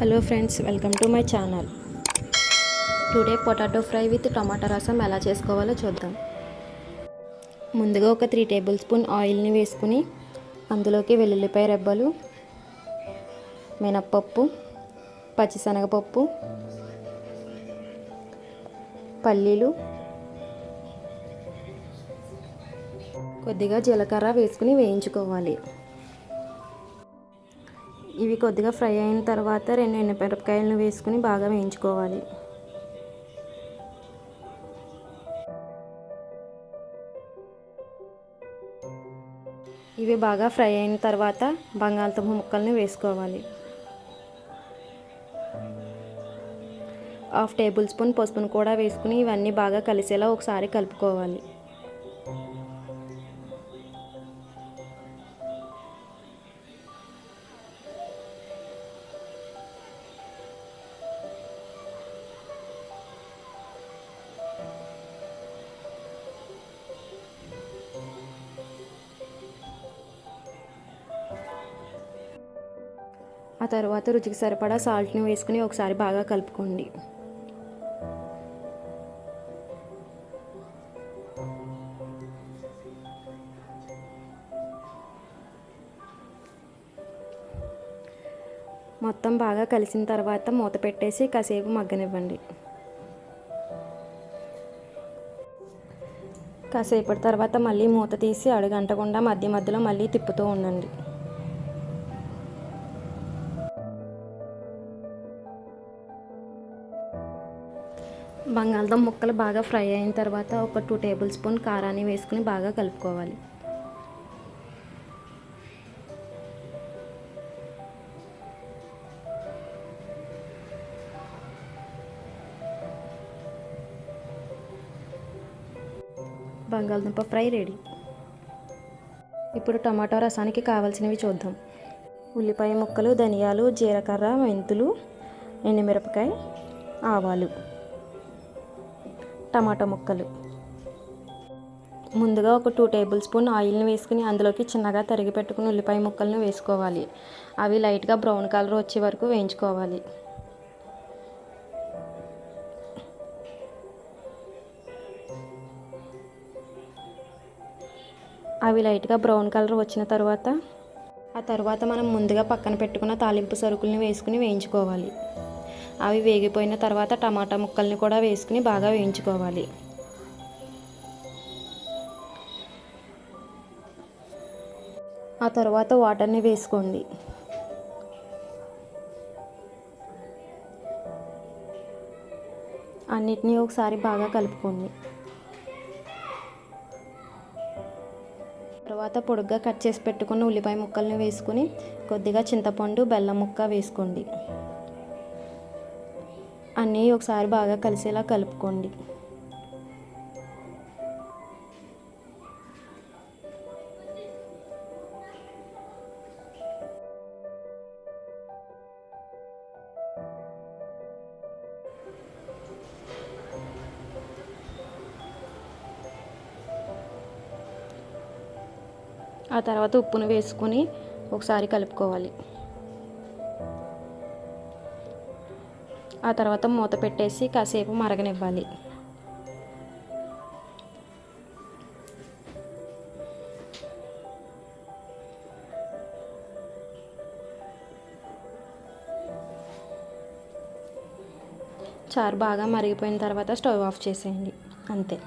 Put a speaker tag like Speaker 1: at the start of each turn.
Speaker 1: Hello friends welcome to my channel today potato fry with tomato rasam ఎలా చేసుకోవాలో చూద్దాం. ముందుగా ఒక త్రీ టేబుల్ స్పూన్ ఆయిల్ని వేసుకుని అందులోకి వెల్లుల్లిపాయ రెబ్బలు మినప్పప్పు పచ్చిశనగపప్పు పల్లీలు కొద్దిగా జీలకర్ర వేసుకుని వేయించుకోవాలి. ఇవి కొద్దిగా ఫ్రై అయిన తర్వాత రెండు ఎండుమిరపకాయలను వేసుకుని బాగా వేయించుకోవాలి. ఇవి బాగా ఫ్రై అయిన తర్వాత బంగాళదుంప ముక్కల్ని వేసుకోవాలి. హాఫ్ టేబుల్ స్పూన్ పసుపును కూడా వేసుకుని ఇవన్నీ బాగా కలిసేలా ఒకసారి కలుపుకోవాలి. ఆ తర్వాత రుచికి సరిపడా సాల్ట్ని వేసుకుని ఒకసారి బాగా కలుపుకోండి. మొత్తం బాగా కలిసిన తర్వాత మూత పెట్టేసి కాసేపు మగ్గనివ్వండి. కాసేపటి తర్వాత మళ్ళీ మూత తీసి అడుగంటకుండా మధ్య మధ్యలో మళ్ళీ తిప్పుతూ ఉండండి. బంగాళదుంప ముక్కలు బాగా ఫ్రై అయిన తర్వాత ఒక టూ టేబుల్ స్పూన్ కారాన్ని వేసుకుని బాగా కలుపుకోవాలి. బంగాళదుంప ఫ్రై రెడీ. ఇప్పుడు టమాటో రసానికి కావాల్సినవి చూద్దాం. ఉల్లిపాయ ముక్కలు ధనియాలు జీలకర్ర మెంతులు ఎండుమిరపకాయ ఆవాలు. టమాటా ముక్కలు. ముందుగా ఒక టూ టేబుల్ స్పూన్ ఆయిల్ని వేసుకుని అందులోకి చిన్నగా తరిగి పెట్టుకుని ఉల్లిపాయ ముక్కలను వేసుకోవాలి. అవి లైట్గా బ్రౌన్ కలర్ వచ్చే వరకు వేయించుకోవాలి. అవి లైట్గా బ్రౌన్ కలర్ వచ్చిన తర్వాత ఆ తర్వాత మనం ముందుగా పక్కన పెట్టుకున్న తాలింపు సరుకుల్ని వేసుకుని వేయించుకోవాలి. అవి వేగిపోయిన తర్వాత టమాటా ముక్కల్ని కూడా వేసుకుని బాగా వేయించుకోవాలి. ఆ తర్వాత వాటర్ని వేసుకోండి. అన్నిటినీ ఒకసారి బాగా కలుపుకోండి. తర్వాత పొడుగ్గా కట్ చేసి పెట్టుకున్న ఉల్లిపాయ ముక్కల్ని వేసుకుని కొద్దిగా చింతపండు బెల్లం ముక్క వేసుకోండి. అన్నీ ఒకసారి బాగా కలిసేలా కలుపుకోండి. ఆ తర్వాత ఉప్పును వేసుకొని ఒకసారి కలుపుకోవాలి. ఆ తర్వాత మూత పెట్టేసి కాసేపు మరగనివ్వాలి. చారు బాగా మరిగిపోయిన తర్వాత స్టవ్ ఆఫ్ చేసేయండి. అంతే.